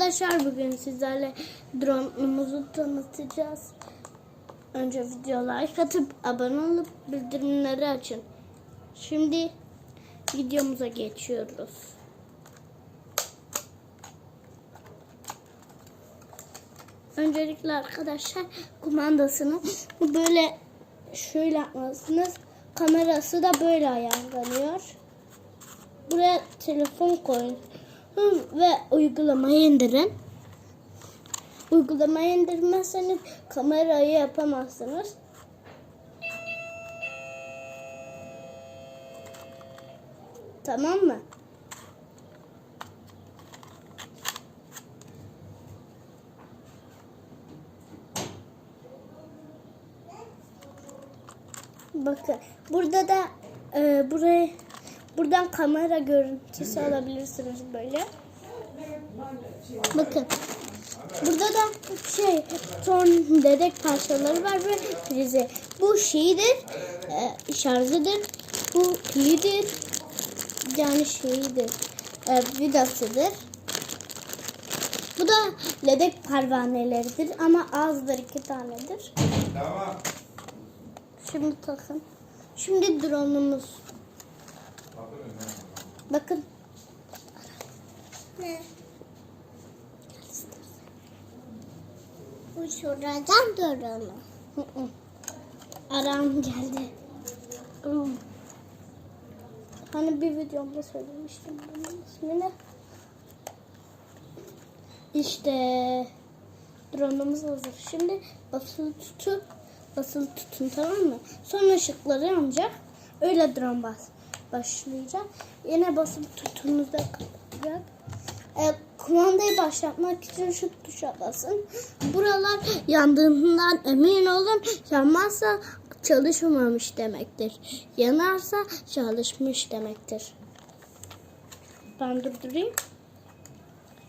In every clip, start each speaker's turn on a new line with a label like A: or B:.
A: arkadaşlar bugün sizlerle drone'umuzu tanıtacağız. Önce video like atıp abone olup bildirimleri açın. Şimdi videomuza geçiyoruz. Öncelikle arkadaşlar kumandasını böyle şöyle yapmalısınız. Kamerası da böyle ayarlanıyor. Buraya telefon koyun ve uygulamayı indirin. Uygulamayı indirmezseniz kamerayı yapamazsınız. Tamam mı? Bakın burada da e, buraya buradan kamera görüntüsü alabilirsiniz böyle. Bakın burada da şey son dedek parçaları var ve prizi. Bu şeyidir, e, şarjıdır, bu pilidir, yani şeyidir, e, vidasıdır. Bu da ledek pervaneleridir ama azdır iki tanedir.
B: Tamam.
A: Şimdi takın. Şimdi drone'umuz. Bakın.
C: Ne? Bu şuradan duralım.
A: Aram geldi. Hani bir videomda söylemiştim bunun ismini. İşte drone'umuz hazır. Şimdi basılı tutun. Basılı tutun tamam mı? Sonra ışıkları yanacak. Öyle drone bas başlayacak. Yine basılı tutunuzda kalacak. E, kumandayı başlatmak için şu tuşa basın. Buralar yandığından emin olun. Yanmazsa çalışmamış demektir. Yanarsa çalışmış demektir. Ben durdurayım.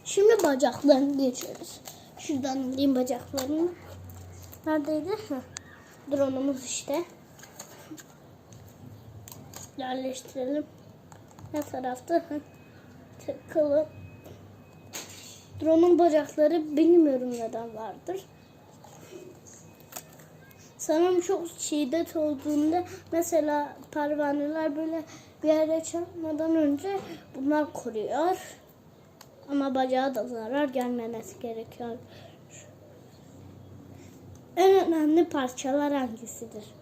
A: Şimdi bacaklarını geçiyoruz. Şuradan alayım bacaklarını. Neredeydi? Heh. Drone'umuz işte. Yerleştirelim. Ne tarafta? Tıkalı. Drone'un bacakları bilmiyorum neden vardır. Sanırım çok şiddet olduğunda mesela pervaneler böyle bir yere çarpmadan önce bunlar koruyor. Ama bacağa da zarar gelmemesi gerekiyor. En önemli parçalar hangisidir?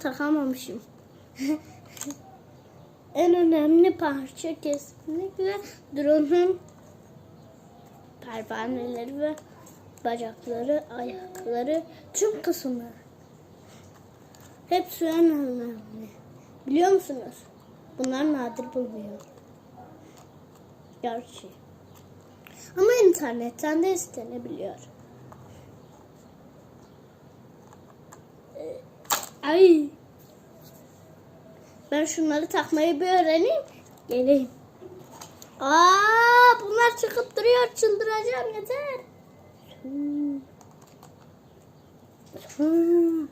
A: Takamamışım. en önemli parça kesinlikle drone'un pervaneleri ve bacakları, ayakları, tüm kısımları. Hepsi en önemli. Biliyor musunuz? Bunlar nadir bulunuyor. Gerçi. Ama internetten de istenebiliyor. Ay. Ben şunları takmayı bir öğreneyim. Geleyim. Aa, bunlar çıkıp duruyor. Çıldıracağım yeter. Hmm. Hmm.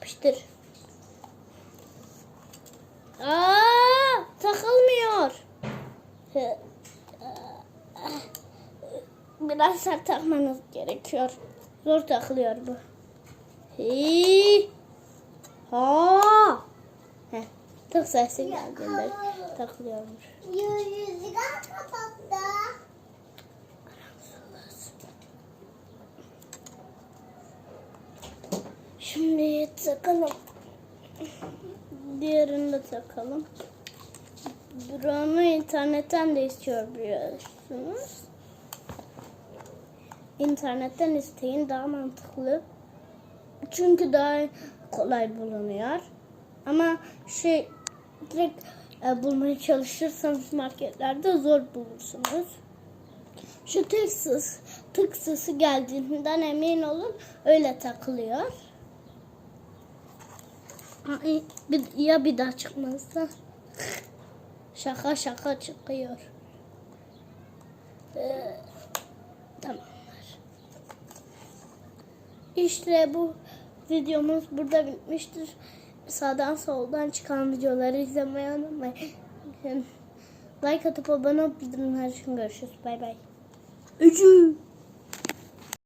A: Piştir. Aa, takılmıyor. Biraz sert takmanız gerekiyor. Zor takılıyor bu. Hi. Ha. Heh. Tık sesi geldiğinde takılıyormuş.
C: Yüzüğü kapattı.
A: Şimdi takalım. Diğerini de takalım. Drone'u internetten de istiyor biliyorsunuz. İnternetten isteyin daha mantıklı. Çünkü daha kolay bulunuyor. Ama şey direkt e, bulmaya çalışırsanız marketlerde zor bulursunuz. Şu tık ses, tık sesi geldiğinden emin olun öyle takılıyor. Ay, bir, ya bir daha çıkmazsa? Şaka şaka çıkıyor. Ee, tamamdır. İşte bu videomuz burada bitmiştir. Sağdan soldan çıkan videoları izlemeyi unutmayın. Like atıp abone olup bildirimler için görüşürüz. Bay bay. Üçü.